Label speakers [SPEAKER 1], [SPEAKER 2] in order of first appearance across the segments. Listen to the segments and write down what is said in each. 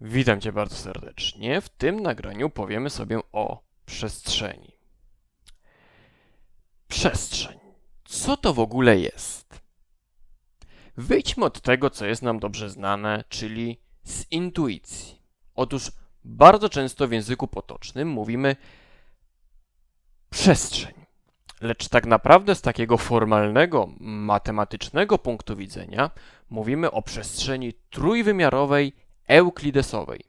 [SPEAKER 1] Witam Cię bardzo serdecznie. W tym nagraniu powiemy sobie o przestrzeni. Przestrzeń. Co to w ogóle jest? Wyjdźmy od tego, co jest nam dobrze znane, czyli z intuicji. Otóż bardzo często w języku potocznym mówimy przestrzeń. Lecz tak naprawdę z takiego formalnego, matematycznego punktu widzenia mówimy o przestrzeni trójwymiarowej euklidesowej.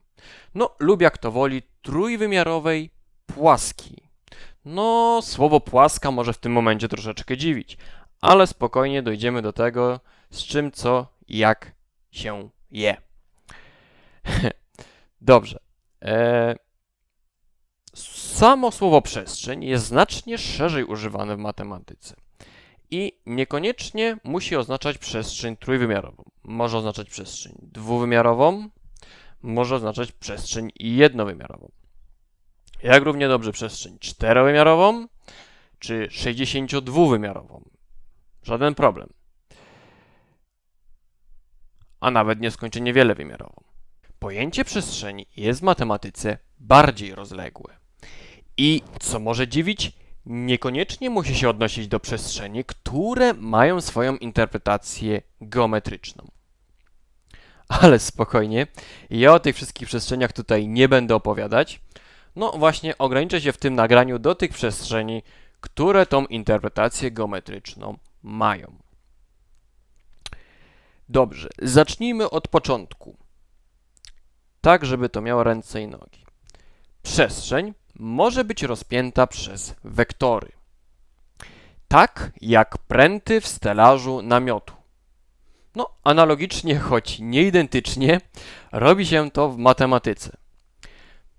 [SPEAKER 1] No, lub jak to woli, trójwymiarowej płaskiej. No, słowo płaska może w tym momencie troszeczkę dziwić, ale spokojnie dojdziemy do tego, z czym co jak się je. Dobrze. E, samo słowo przestrzeń jest znacznie szerzej używane w matematyce. I niekoniecznie musi oznaczać przestrzeń trójwymiarową. Może oznaczać przestrzeń dwuwymiarową, może oznaczać przestrzeń jednowymiarową. Jak równie dobrze przestrzeń czterowymiarową czy 62-wymiarową. Żaden problem. A nawet nieskończenie wiele wymiarową. Pojęcie przestrzeni jest w matematyce bardziej rozległe. I co może dziwić, niekoniecznie musi się odnosić do przestrzeni, które mają swoją interpretację geometryczną. Ale spokojnie, ja o tych wszystkich przestrzeniach tutaj nie będę opowiadać. No właśnie, ograniczę się w tym nagraniu do tych przestrzeni, które tą interpretację geometryczną mają. Dobrze, zacznijmy od początku. Tak, żeby to miało ręce i nogi. Przestrzeń może być rozpięta przez wektory. Tak jak pręty w stelażu namiotu. No, analogicznie, choć nie identycznie, robi się to w matematyce.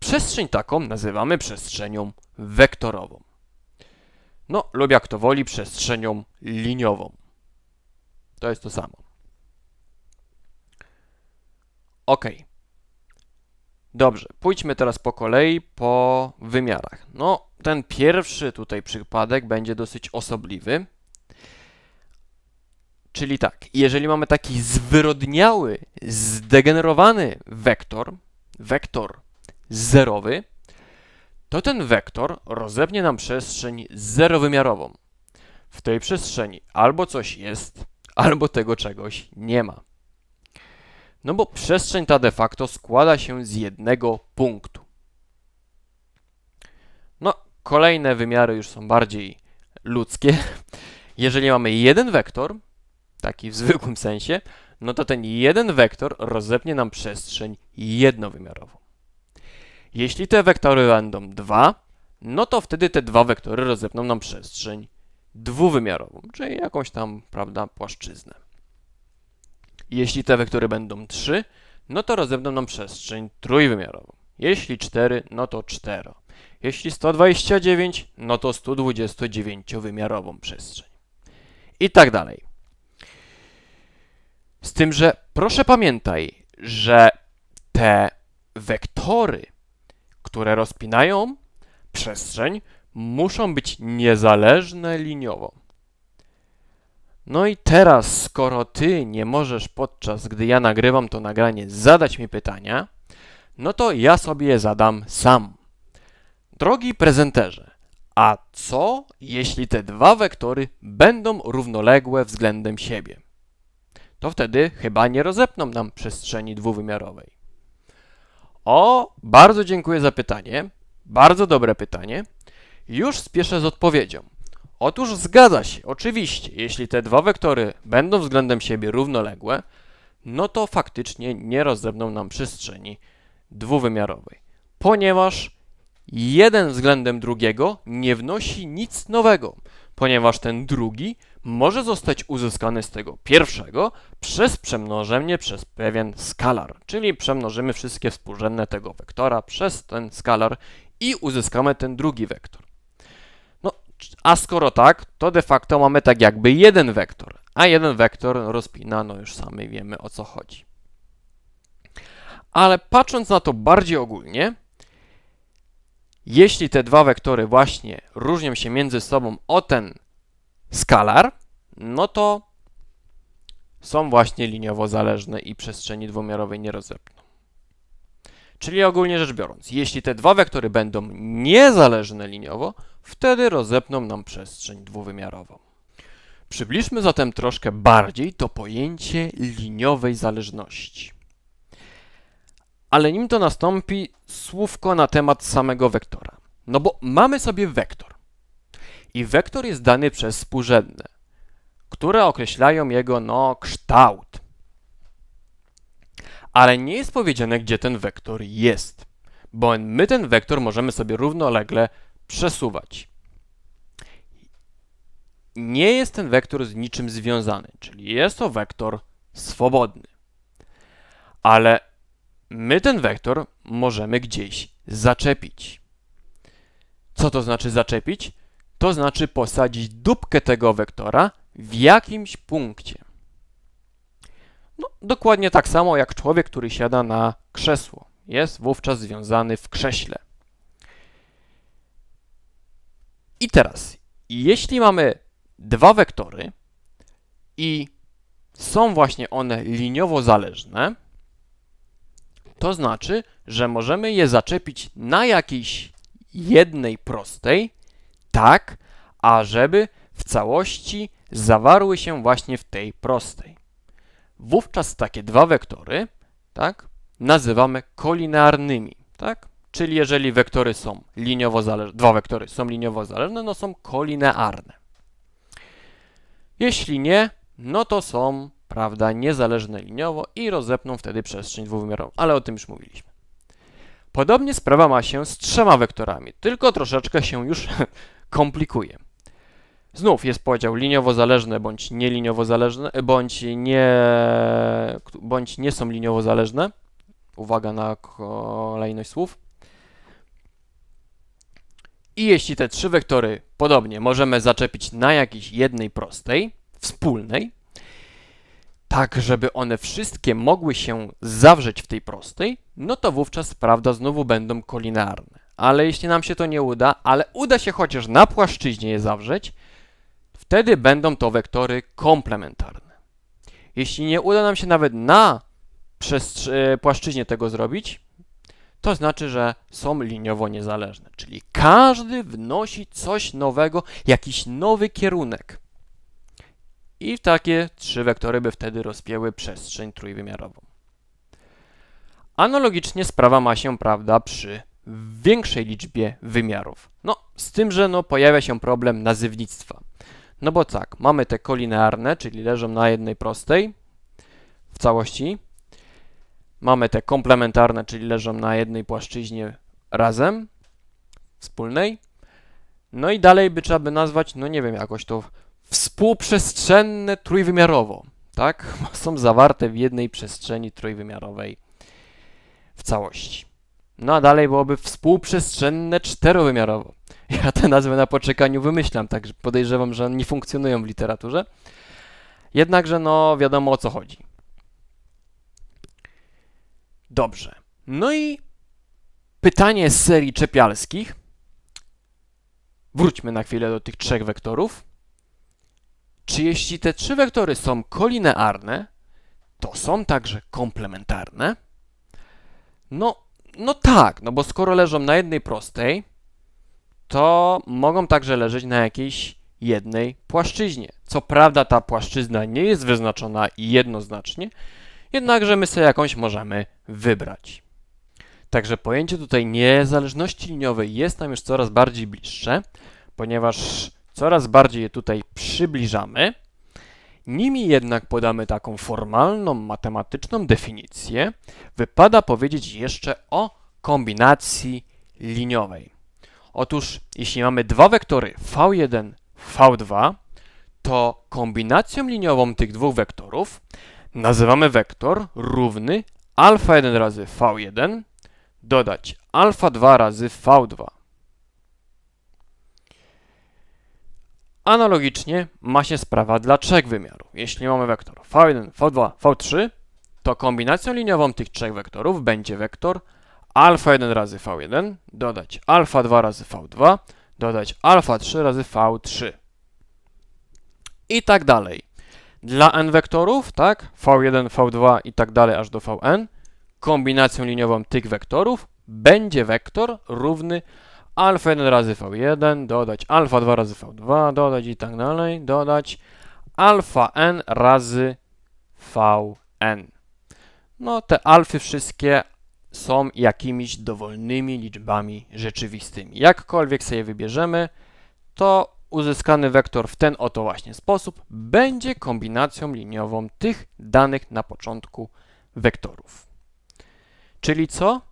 [SPEAKER 1] Przestrzeń taką nazywamy przestrzenią wektorową. No, lub jak to woli, przestrzenią liniową. To jest to samo. Ok. Dobrze, pójdźmy teraz po kolei po wymiarach. No, ten pierwszy tutaj przypadek będzie dosyć osobliwy. Czyli tak, jeżeli mamy taki zwyrodniały, zdegenerowany wektor, wektor zerowy, to ten wektor rozepnie nam przestrzeń zerowymiarową. W tej przestrzeni albo coś jest, albo tego czegoś nie ma. No bo przestrzeń ta de facto składa się z jednego punktu. No, kolejne wymiary już są bardziej ludzkie. Jeżeli mamy jeden wektor, taki w zwykłym sensie, no to ten jeden wektor rozepnie nam przestrzeń jednowymiarową. Jeśli te wektory będą dwa, no to wtedy te dwa wektory rozepną nam przestrzeń dwuwymiarową, czyli jakąś tam, prawda, płaszczyznę. Jeśli te wektory będą 3, no to rozepną nam przestrzeń trójwymiarową. Jeśli 4, no to 4. Jeśli 129, no to 129-wymiarową przestrzeń. I tak dalej. Z tym, że proszę pamiętaj, że te wektory, które rozpinają przestrzeń, muszą być niezależne liniowo. No i teraz, skoro ty nie możesz podczas gdy ja nagrywam to nagranie zadać mi pytania, no to ja sobie je zadam sam. Drogi prezenterze, a co jeśli te dwa wektory będą równoległe względem siebie? To wtedy chyba nie rozepną nam przestrzeni dwuwymiarowej. O, bardzo dziękuję za pytanie. Bardzo dobre pytanie. Już spieszę z odpowiedzią. Otóż zgadza się, oczywiście, jeśli te dwa wektory będą względem siebie równoległe, no to faktycznie nie rozepną nam przestrzeni dwuwymiarowej, ponieważ jeden względem drugiego nie wnosi nic nowego, ponieważ ten drugi może zostać uzyskany z tego pierwszego przez przemnożenie przez pewien skalar, czyli przemnożymy wszystkie współrzędne tego wektora przez ten skalar i uzyskamy ten drugi wektor. No, a skoro tak, to de facto mamy tak jakby jeden wektor, a jeden wektor rozpina, no już sami wiemy o co chodzi. Ale patrząc na to bardziej ogólnie, jeśli te dwa wektory właśnie różnią się między sobą o ten skalar, no to są właśnie liniowo zależne i przestrzeni dwumiarowej nie rozepną. Czyli ogólnie rzecz biorąc, jeśli te dwa wektory będą niezależne liniowo, wtedy rozepną nam przestrzeń dwuwymiarową. Przybliżmy zatem troszkę bardziej to pojęcie liniowej zależności. Ale nim to nastąpi, słówko na temat samego wektora. No bo mamy sobie wektor. I wektor jest dany przez współrzędne, które określają jego no, kształt. Ale nie jest powiedziane, gdzie ten wektor jest, bo my ten wektor możemy sobie równolegle przesuwać. Nie jest ten wektor z niczym związany, czyli jest to wektor swobodny. Ale my ten wektor możemy gdzieś zaczepić. Co to znaczy zaczepić? To znaczy posadzić dupkę tego wektora w jakimś punkcie. No, dokładnie tak samo jak człowiek, który siada na krzesło. Jest wówczas związany w krześle. I teraz, jeśli mamy dwa wektory i są właśnie one liniowo zależne, to znaczy, że możemy je zaczepić na jakiejś jednej prostej, tak, ażeby w całości zawarły się właśnie w tej prostej. Wówczas takie dwa wektory, tak, nazywamy kolinearnymi, tak? Czyli jeżeli wektory są liniowo zależne, dwa wektory są liniowo zależne, no są kolinearne. Jeśli nie, no to są, prawda, niezależne liniowo i rozepną wtedy przestrzeń dwuwymiarową, ale o tym już mówiliśmy. Podobnie sprawa ma się z trzema wektorami, tylko troszeczkę się już komplikuje. Znów jest podział liniowo zależne bądź nieliniowo zależne, bądź nie, bądź nie są liniowo zależne. Uwaga na kolejność słów. I jeśli te trzy wektory podobnie możemy zaczepić na jakiejś jednej prostej, wspólnej, tak żeby one wszystkie mogły się zawrzeć w tej prostej, no to wówczas, prawda, znowu będą kolinearne. Ale jeśli nam się to nie uda, ale uda się chociaż na płaszczyźnie je zawrzeć, wtedy będą to wektory komplementarne. Jeśli nie uda nam się nawet na płaszczyźnie tego zrobić, to znaczy, że są liniowo niezależne, czyli każdy wnosi coś nowego, jakiś nowy kierunek. I takie trzy wektory by wtedy rozpięły przestrzeń trójwymiarową. Analogicznie sprawa ma się, prawda, przy większej liczbie wymiarów. No, z tym, że no, pojawia się problem nazywnictwa. No bo tak, mamy te kolinearne, czyli leżą na jednej prostej w całości. Mamy te komplementarne, czyli leżą na jednej płaszczyźnie razem, wspólnej. No i dalej by trzeba by nazwać, no nie wiem, jakoś to współprzestrzenne trójwymiarowo, tak? Są zawarte w jednej przestrzeni trójwymiarowej w całości. No a dalej byłoby współprzestrzenne czterowymiarowo. Ja te nazwy na poczekaniu wymyślam, także podejrzewam, że nie funkcjonują w literaturze. Jednakże, no, wiadomo o co chodzi. Dobrze. No i pytanie z serii czepialskich. Wróćmy na chwilę do tych trzech wektorów. Czy jeśli te trzy wektory są kolinearne, to są także komplementarne? No, no tak, no bo skoro leżą na jednej prostej, to mogą także leżeć na jakiejś jednej płaszczyźnie. Co prawda ta płaszczyzna nie jest wyznaczona jednoznacznie, jednakże my sobie jakąś możemy wybrać. Także pojęcie tutaj niezależności liniowej jest nam już coraz bardziej bliższe, ponieważ coraz bardziej je tutaj przybliżamy. Nimi jednak podamy taką formalną, matematyczną definicję, wypada powiedzieć jeszcze o kombinacji liniowej. Otóż, jeśli mamy dwa wektory v1, v2, to kombinacją liniową tych dwóch wektorów nazywamy wektor równy alfa 1 razy v1 dodać alfa 2 razy v2. Analogicznie ma się sprawa dla trzech wymiarów. Jeśli mamy wektor v1, v2, v3, to kombinacją liniową tych trzech wektorów będzie wektor alfa 1 razy v1 dodać alfa 2 razy v2 dodać alfa 3 razy v3 i tak dalej. Dla n wektorów, tak, v1, v2 i tak dalej aż do vn, kombinacją liniową tych wektorów będzie wektor równy alfa 1 razy v1, dodać alfa 2 razy v2, dodać i tak dalej, dodać alfa n razy vn. No, te alfy wszystkie są jakimiś dowolnymi liczbami rzeczywistymi. Jakkolwiek sobie wybierzemy, to uzyskany wektor w ten oto właśnie sposób będzie kombinacją liniową tych danych na początku wektorów. Czyli co?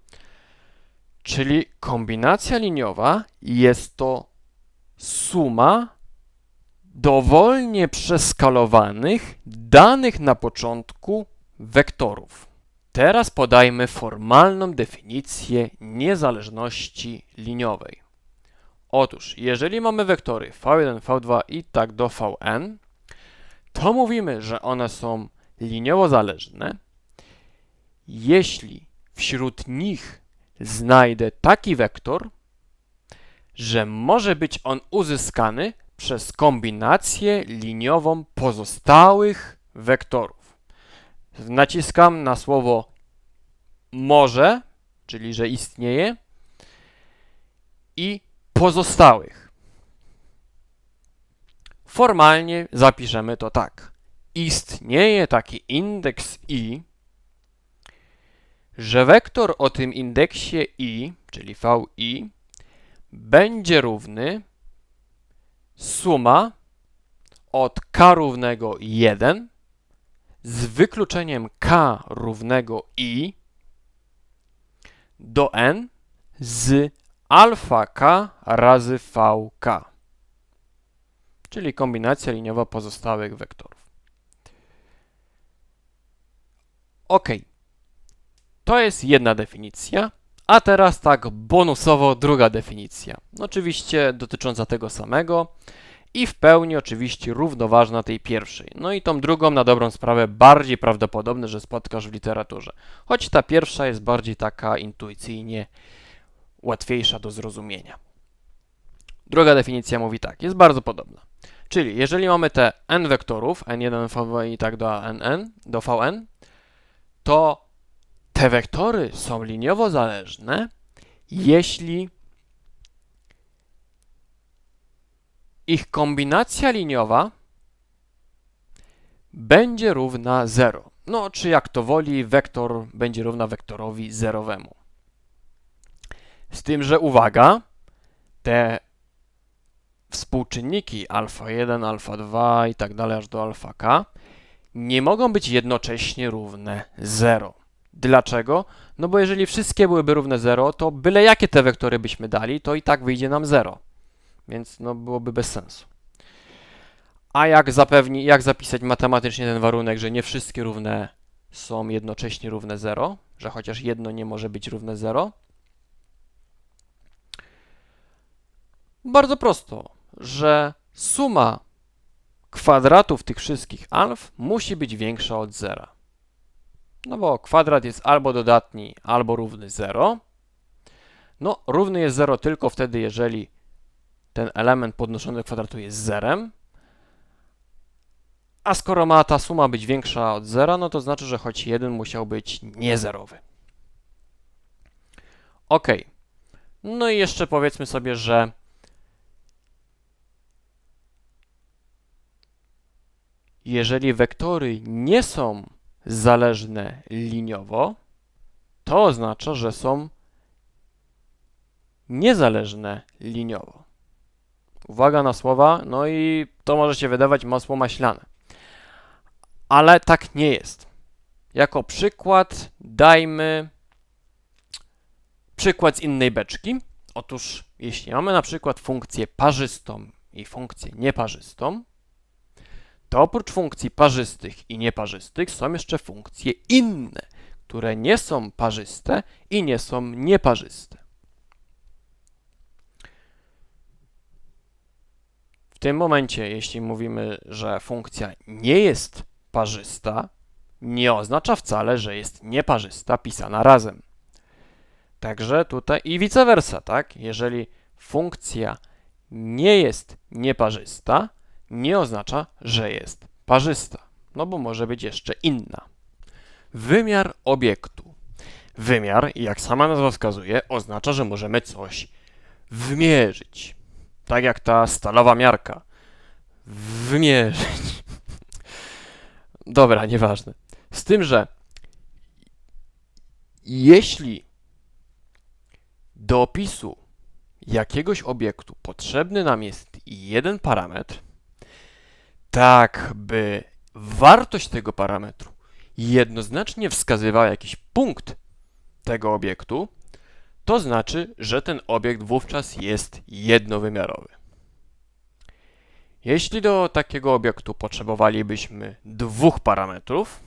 [SPEAKER 1] Czyli kombinacja liniowa jest to suma dowolnie przeskalowanych danych na początku wektorów. Teraz podajmy formalną definicję niezależności liniowej. Otóż, jeżeli mamy wektory v1, v2 i tak do vn, to mówimy, że one są liniowo zależne, jeśli wśród nich znajdę taki wektor, że może być on uzyskany przez kombinację liniową pozostałych wektorów. Naciskam na słowo może, czyli że istnieje, i pozostałych. Formalnie zapiszemy to tak. Istnieje taki indeks i, że wektor o tym indeksie i, czyli vi, będzie równy suma od k równego 1 z wykluczeniem k równego i do n z alfa k razy vk, czyli kombinacja liniowa pozostałych wektorów. Ok, to jest jedna definicja, a teraz tak bonusowo druga definicja. Oczywiście dotycząca tego samego i w pełni oczywiście równoważna tej pierwszej. No i tą drugą na dobrą sprawę bardziej prawdopodobne, że spotkasz w literaturze. Choć ta pierwsza jest bardziej taka intuicyjnie łatwiejsza do zrozumienia. Druga definicja mówi tak, jest bardzo podobna. Czyli jeżeli mamy te n wektorów, n1, v2 i tak do nn, do vn, to te wektory są liniowo zależne, jeśli ich kombinacja liniowa będzie równa 0. No, czy jak to woli, wektor będzie równa wektorowi zerowemu. Z tym, że uwaga, te współczynniki alfa 1, alfa 2 i tak dalej aż do alfa k nie mogą być jednocześnie równe 0. Dlaczego? No bo jeżeli wszystkie byłyby równe 0, to byle jakie te wektory byśmy dali, to i tak wyjdzie nam 0. Więc no byłoby bez sensu. A jak zapewni, jak zapisać matematycznie ten warunek, że nie wszystkie równe są jednocześnie równe 0, że chociaż jedno nie może być równe 0? Bardzo prosto, że suma kwadratów tych wszystkich alf musi być większa od zera. No bo kwadrat jest albo dodatni, albo równy 0. No, równy jest 0 tylko wtedy, jeżeli ten element podnoszony do kwadratu jest zerem. A skoro ma ta suma być większa od zera, no to znaczy, że choć jeden musiał być niezerowy. Ok. No i jeszcze powiedzmy sobie, że jeżeli wektory nie są zależne liniowo, to oznacza, że są niezależne liniowo. Uwaga na słowa, no i to może się wydawać masło maślane. Ale tak nie jest. Jako przykład dajmy przykład z innej beczki. Otóż, jeśli mamy na przykład funkcję parzystą i funkcję nieparzystą, to oprócz funkcji parzystych i nieparzystych są jeszcze funkcje inne, które nie są parzyste i nie są nieparzyste. W tym momencie, jeśli mówimy, że funkcja nie jest parzysta, nie oznacza wcale, że jest nieparzysta pisana razem. Także tutaj i vice versa, tak? Jeżeli funkcja nie jest nieparzysta, nie oznacza, że jest parzysta, no bo może być jeszcze inna. Wymiar obiektu. Wymiar, jak sama nazwa wskazuje, oznacza, że możemy coś wymierzyć. Tak jak ta stalowa miarka. Wymierzyć. Dobra, nieważne. Z tym, że jeśli do opisu jakiegoś obiektu potrzebny nam jest jeden parametr, tak by wartość tego parametru jednoznacznie wskazywała jakiś punkt tego obiektu, to znaczy, że ten obiekt wówczas jest jednowymiarowy. Jeśli do takiego obiektu potrzebowalibyśmy dwóch parametrów,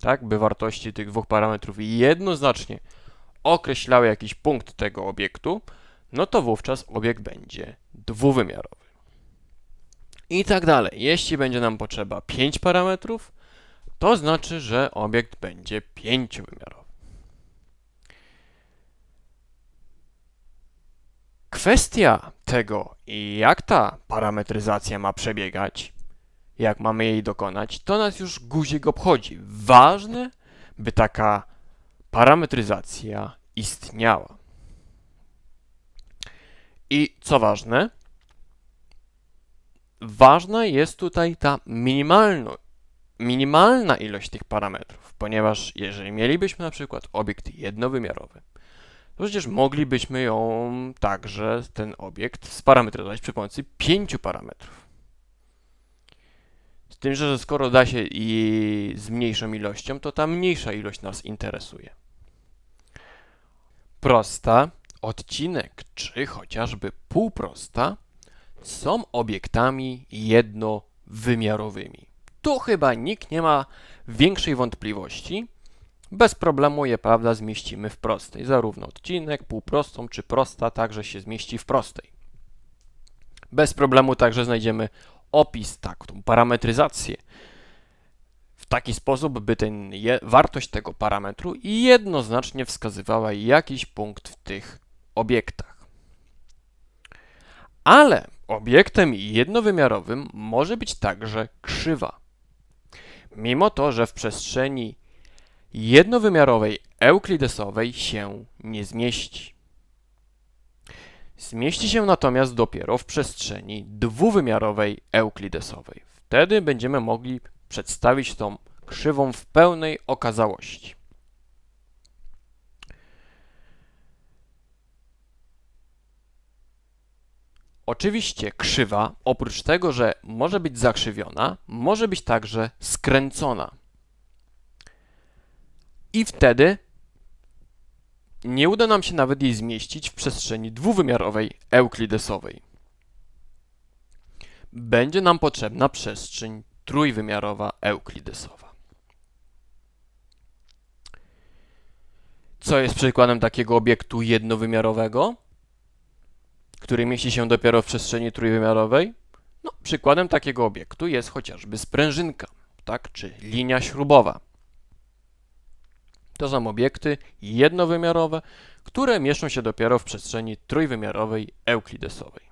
[SPEAKER 1] tak, by wartości tych dwóch parametrów jednoznacznie określały jakiś punkt tego obiektu, no to wówczas obiekt będzie dwuwymiarowy. I tak dalej. Jeśli będzie nam potrzeba 5 parametrów, to znaczy, że obiekt będzie pięciowymiarowy. Kwestia tego, jak ta parametryzacja ma przebiegać, jak mamy jej dokonać, to nas już guzik obchodzi. Ważne, by taka parametryzacja istniała. I co ważne, ważna jest tutaj ta minimalno, minimalna ilość tych parametrów, ponieważ jeżeli mielibyśmy na przykład obiekt jednowymiarowy, to przecież moglibyśmy ją także, ten obiekt, sparametryzować przy pomocy pięciu parametrów. Z tym, że skoro da się i z mniejszą ilością, to ta mniejsza ilość nas interesuje. Prosta, odcinek czy chociażby półprosta są obiektami jednowymiarowymi. Tu chyba nikt nie ma większej wątpliwości. Bez problemu je, prawda, zmieścimy w prostej. Zarówno odcinek, półprostą czy prosta także się zmieści w prostej. Bez problemu także znajdziemy opis, taką parametryzację w taki sposób, by ten je, wartość tego parametru jednoznacznie wskazywała jakiś punkt w tych obiektach. Ale obiektem jednowymiarowym może być także krzywa. Mimo to, że w przestrzeni jednowymiarowej euklidesowej się nie zmieści. Zmieści się natomiast dopiero w przestrzeni dwuwymiarowej euklidesowej. Wtedy będziemy mogli przedstawić tą krzywą w pełnej okazałości. Oczywiście krzywa, oprócz tego, że może być zakrzywiona, może być także skręcona. I wtedy nie uda nam się nawet jej zmieścić w przestrzeni dwuwymiarowej euklidesowej. Będzie nam potrzebna przestrzeń trójwymiarowa euklidesowa. Co jest przykładem takiego obiektu jednowymiarowego, który mieści się dopiero w przestrzeni trójwymiarowej? No, przykładem takiego obiektu jest chociażby sprężynka, tak, czy linia śrubowa. To są obiekty jednowymiarowe, które mieszczą się dopiero w przestrzeni trójwymiarowej euklidesowej.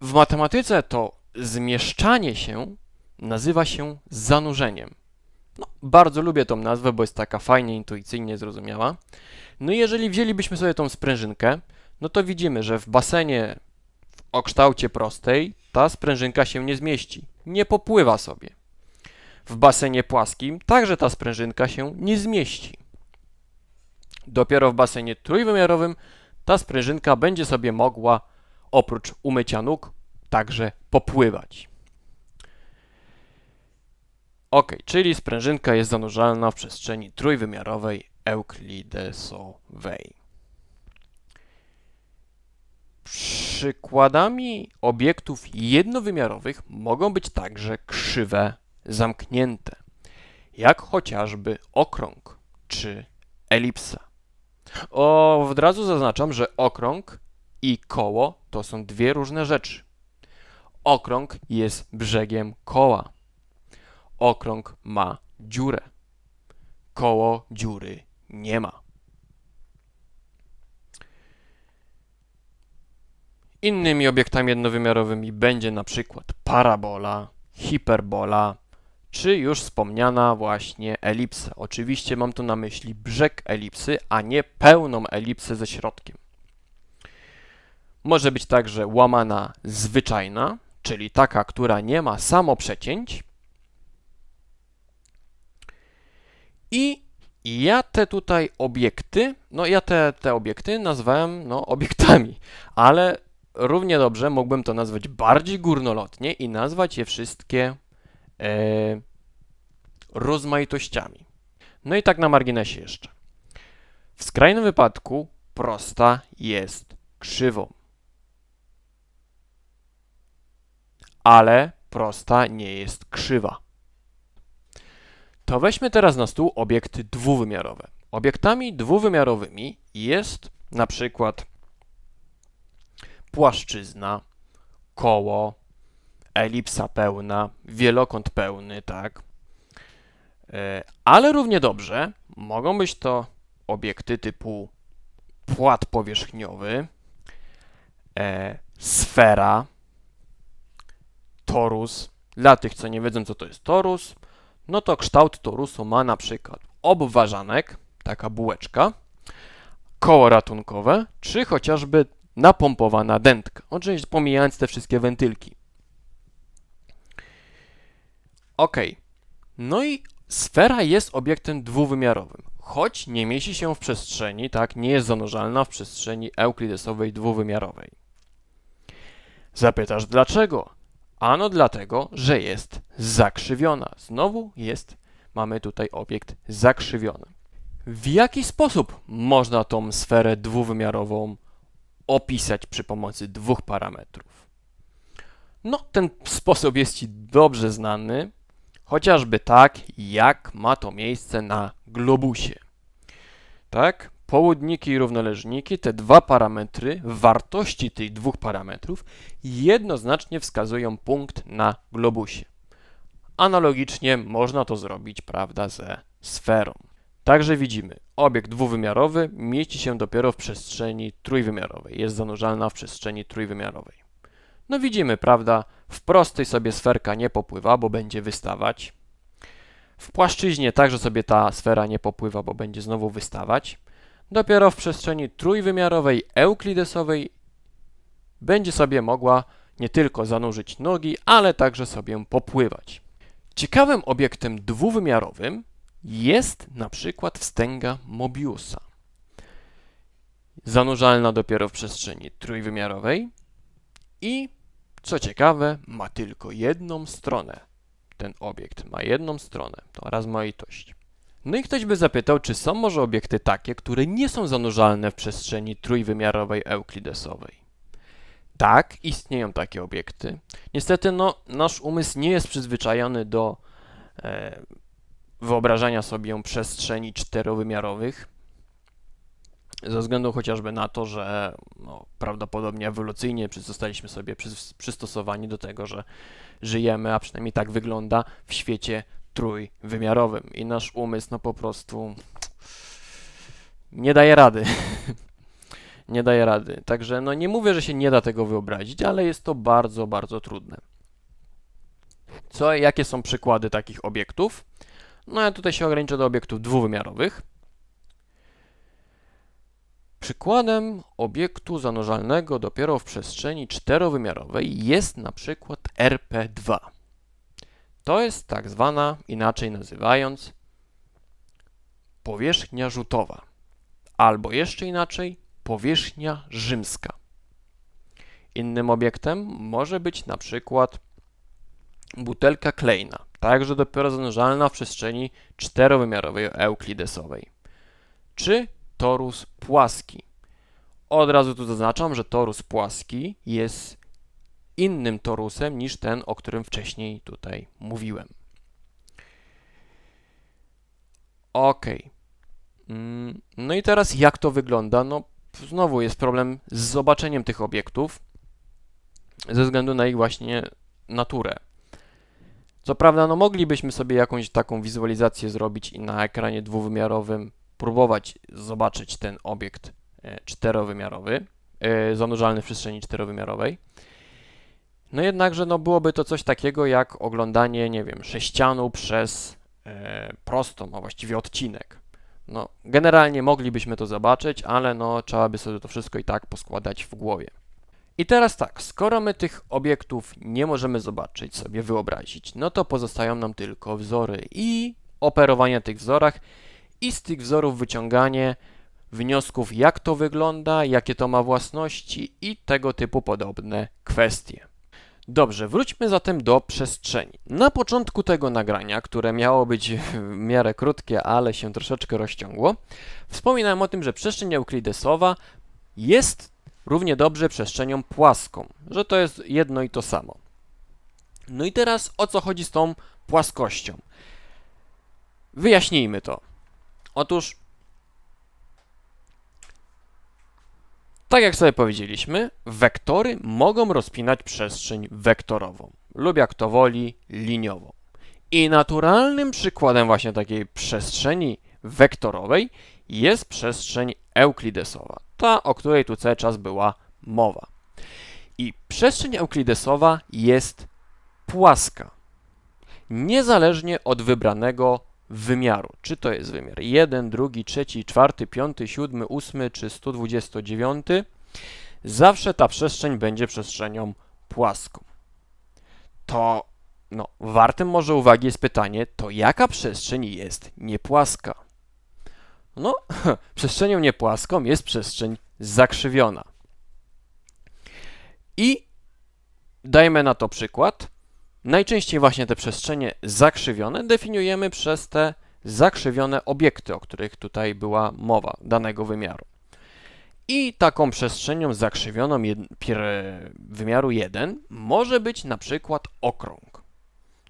[SPEAKER 1] W matematyce to zmieszczanie się nazywa się zanurzeniem. No, bardzo lubię tą nazwę, bo jest taka fajnie, intuicyjnie zrozumiała. No i jeżeli wzięlibyśmy sobie tą sprężynkę, no to widzimy, że w basenie o kształcie prostej ta sprężynka się nie zmieści, nie popływa sobie. W basenie płaskim także ta sprężynka się nie zmieści. Dopiero w basenie trójwymiarowym ta sprężynka będzie sobie mogła oprócz umycia nóg także popływać. Ok, czyli sprężynka jest zanurzalna w przestrzeni trójwymiarowej euklidesowej. Przykładami obiektów jednowymiarowych mogą być także krzywe zamknięte, jak chociażby okrąg czy elipsa. O, od razu zaznaczam, że okrąg i koło to są dwie różne rzeczy. Okrąg jest brzegiem koła. Okrąg ma dziurę. Koło dziury nie ma. Innymi obiektami jednowymiarowymi będzie na przykład parabola, hiperbola czy już wspomniana właśnie elipsa. Oczywiście mam tu na myśli brzeg elipsy, a nie pełną elipsę ze środkiem. Może być także łamana zwyczajna, czyli taka, która nie ma samoprzecięć. I ja te tutaj obiekty, no ja te, te obiekty nazwałem no, obiektami, ale równie dobrze mógłbym to nazwać bardziej górnolotnie i nazwać je wszystkie e, rozmaitościami. No i tak na marginesie jeszcze. W skrajnym wypadku prosta jest krzywą. Ale prosta nie jest krzywa. To weźmy teraz na stół obiekty dwuwymiarowe. Obiektami dwuwymiarowymi jest na przykład płaszczyzna, koło, elipsa pełna, wielokąt pełny, tak? E, Ale równie dobrze mogą być to obiekty typu płat powierzchniowy, e, sfera, torus. Dla tych, co nie wiedzą, co to jest torus, no to kształt torusu ma na przykład obwarzanek, taka bułeczka, koło ratunkowe, czy chociażby napompowana dętka. Oczywiście pomijając te wszystkie wentylki. Ok. No i sfera jest obiektem dwuwymiarowym, choć nie mieści się w przestrzeni, tak, nie jest zanurzalna w przestrzeni euklidesowej dwuwymiarowej. Zapytasz dlaczego? Ano dlatego, że jest zakrzywiona. Znowu jest, mamy tutaj obiekt zakrzywiony. W jaki sposób można tą sferę dwuwymiarową opisać przy pomocy dwóch parametrów? No, ten sposób jest Ci dobrze znany, chociażby tak, jak ma to miejsce na globusie. Tak? Południki i równoleżniki, te dwa parametry, wartości tych dwóch parametrów jednoznacznie wskazują punkt na globusie. Analogicznie można to zrobić, prawda, ze sferą. Także widzimy, obiekt dwuwymiarowy mieści się dopiero w przestrzeni trójwymiarowej, jest zanurzalna w przestrzeni trójwymiarowej. No widzimy, prawda, w prostej sobie sferka nie popływa, bo będzie wystawać. W płaszczyźnie także sobie ta sfera nie popływa, bo będzie znowu wystawać. Dopiero w przestrzeni trójwymiarowej, euklidesowej będzie sobie mogła nie tylko zanurzyć nogi, ale także sobie popływać. Ciekawym obiektem dwuwymiarowym jest na przykład wstęga Mobiusa. Zanurzalna dopiero w przestrzeni trójwymiarowej i co ciekawe, ma tylko jedną stronę. Ten obiekt ma jedną stronę, to rozmaitość. No i ktoś by zapytał, czy są może obiekty takie, które nie są zanurzalne w przestrzeni trójwymiarowej euklidesowej. Tak, istnieją takie obiekty. Niestety, no, nasz umysł nie jest przyzwyczajony do e, wyobrażania sobie przestrzeni czterowymiarowych, ze względu chociażby na to, że no, prawdopodobnie ewolucyjnie zostaliśmy sobie przystosowani do tego, że żyjemy, a przynajmniej tak wygląda w świecie trójwymiarowym i nasz umysł no po prostu nie daje rady. nie daje rady. Także no nie mówię, że się nie da tego wyobrazić, ale jest to bardzo, bardzo trudne. Co, jakie są przykłady takich obiektów? No ja tutaj się ograniczę do obiektów dwuwymiarowych. Przykładem obiektu zanurzalnego dopiero w przestrzeni czterowymiarowej jest na przykład RP2. To jest tak zwana, inaczej nazywając, powierzchnia rzutowa, albo jeszcze inaczej, powierzchnia rzymska. Innym obiektem może być na przykład butelka klejna, także dopiero zanurzalna w przestrzeni czterowymiarowej euklidesowej, czy torus płaski. Od razu tu zaznaczam, że torus płaski jest innym torusem niż ten, o którym wcześniej tutaj mówiłem. Ok. Mm, no i teraz jak to wygląda? No znowu jest problem z zobaczeniem tych obiektów ze względu na ich właśnie naturę. Co prawda, no moglibyśmy sobie jakąś taką wizualizację zrobić i na ekranie dwuwymiarowym próbować zobaczyć ten obiekt e, czterowymiarowy, e, zanurzalny w przestrzeni czterowymiarowej. No jednakże no byłoby to coś takiego jak oglądanie, nie wiem, sześcianu przez e, prostą, a właściwie odcinek. No, generalnie moglibyśmy to zobaczyć, ale no trzeba by sobie to wszystko i tak poskładać w głowie. I teraz tak, skoro my tych obiektów nie możemy zobaczyć, sobie wyobrazić, no to pozostają nam tylko wzory i operowanie tych wzorach i z tych wzorów wyciąganie wniosków, jak to wygląda, jakie to ma własności i tego typu podobne kwestie. Dobrze, wróćmy zatem do przestrzeni. Na początku tego nagrania, które miało być w miarę krótkie, ale się troszeczkę rozciągło, wspominałem o tym, że przestrzeń euklidesowa jest równie dobrze przestrzenią płaską, że to jest jedno i to samo. No i teraz o co chodzi z tą płaskością? Wyjaśnijmy to. Otóż, tak jak sobie powiedzieliśmy, wektory mogą rozpinać przestrzeń wektorową lub jak to woli liniową. I naturalnym przykładem właśnie takiej przestrzeni wektorowej jest przestrzeń euklidesowa, ta o której tu cały czas była mowa. I przestrzeń euklidesowa jest płaska, niezależnie od wybranego wymiaru. Czy to jest wymiar 1, 2, 3, 4, 5, 7, 8 czy 129, zawsze ta przestrzeń będzie przestrzenią płaską. To no, wartym może uwagi jest pytanie, to jaka przestrzeń jest niepłaska? No, przestrzenią niepłaską jest przestrzeń zakrzywiona. I dajmy na to przykład. Najczęściej właśnie te przestrzenie zakrzywione definiujemy przez te zakrzywione obiekty, o których tutaj była mowa, danego wymiaru. I taką przestrzenią zakrzywioną wymiaru 1 może być na przykład okrąg.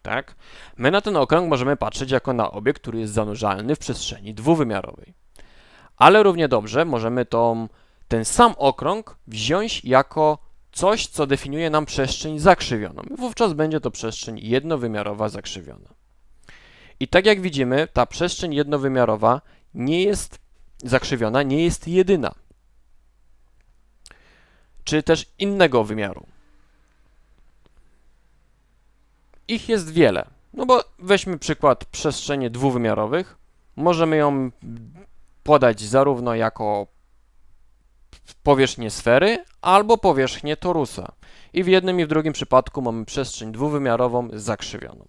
[SPEAKER 1] Tak? My na ten okrąg możemy patrzeć jako na obiekt, który jest zanurzalny w przestrzeni dwuwymiarowej. Ale równie dobrze możemy tą, ten sam okrąg wziąć jako coś, co definiuje nam przestrzeń zakrzywioną. Wówczas będzie to przestrzeń jednowymiarowa zakrzywiona. I tak jak widzimy, ta przestrzeń jednowymiarowa nie jest zakrzywiona, nie jest jedyna. Czy też innego wymiaru. Ich jest wiele. No bo weźmy przykład przestrzeni dwuwymiarowych. Możemy ją podać zarówno jako powierzchnię sfery albo powierzchnię torusa. I w jednym i w drugim przypadku mamy przestrzeń dwuwymiarową zakrzywioną.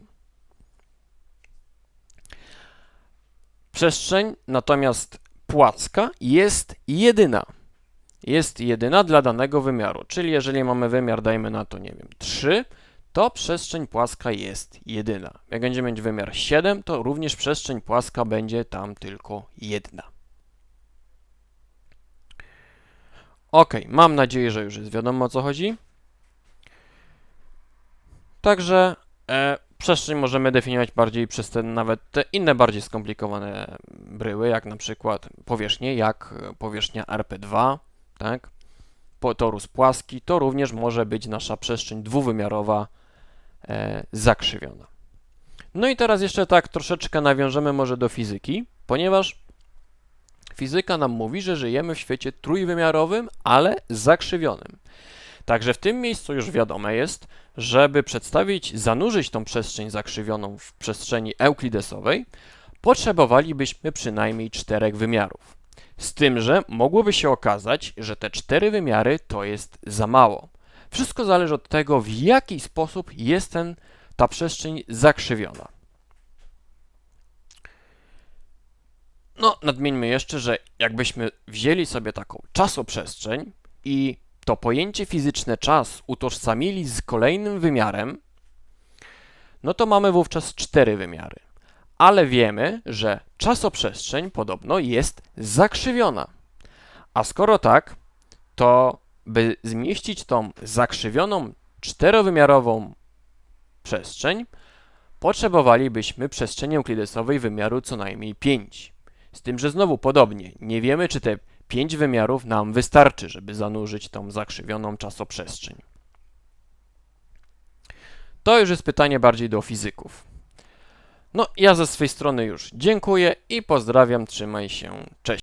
[SPEAKER 1] Przestrzeń natomiast płaska jest jedyna. Jest jedyna dla danego wymiaru. Czyli jeżeli mamy wymiar, dajmy na to, nie wiem, 3, to przestrzeń płaska jest jedyna. Jak będziemy mieć wymiar 7, to również przestrzeń płaska będzie tam tylko jedna. Ok, mam nadzieję, że już jest wiadomo o co chodzi. Także e, przestrzeń możemy definiować bardziej przez te nawet te inne bardziej skomplikowane bryły, jak na przykład powierzchnię, jak powierzchnia RP2, tak? Torus płaski, to również może być nasza przestrzeń dwuwymiarowa zakrzywiona. No i teraz jeszcze tak troszeczkę nawiążemy może do fizyki, ponieważ Fizyka nam mówi, że żyjemy w świecie trójwymiarowym, ale zakrzywionym. Także w tym miejscu już wiadome jest, żeby przedstawić, zanurzyć tą przestrzeń zakrzywioną w przestrzeni euklidesowej, potrzebowalibyśmy przynajmniej czterech wymiarów. Z tym, że mogłoby się okazać, że te cztery wymiary to jest za mało. Wszystko zależy od tego, w jaki sposób jest ten, ta przestrzeń zakrzywiona. No, nadmieńmy jeszcze, że jakbyśmy wzięli sobie taką czasoprzestrzeń i to pojęcie fizyczne czas utożsamili z kolejnym wymiarem, no to mamy wówczas cztery wymiary. Ale wiemy, że czasoprzestrzeń podobno jest zakrzywiona. A skoro tak, to by zmieścić tą zakrzywioną czterowymiarową przestrzeń, potrzebowalibyśmy przestrzeni euklidesowej wymiaru co najmniej 5. Z tym, że znowu podobnie, nie wiemy, czy te pięć wymiarów nam wystarczy, żeby zanurzyć tą zakrzywioną czasoprzestrzeń. To już jest pytanie bardziej do fizyków. No, ja ze swej strony już dziękuję i pozdrawiam, trzymaj się, cześć.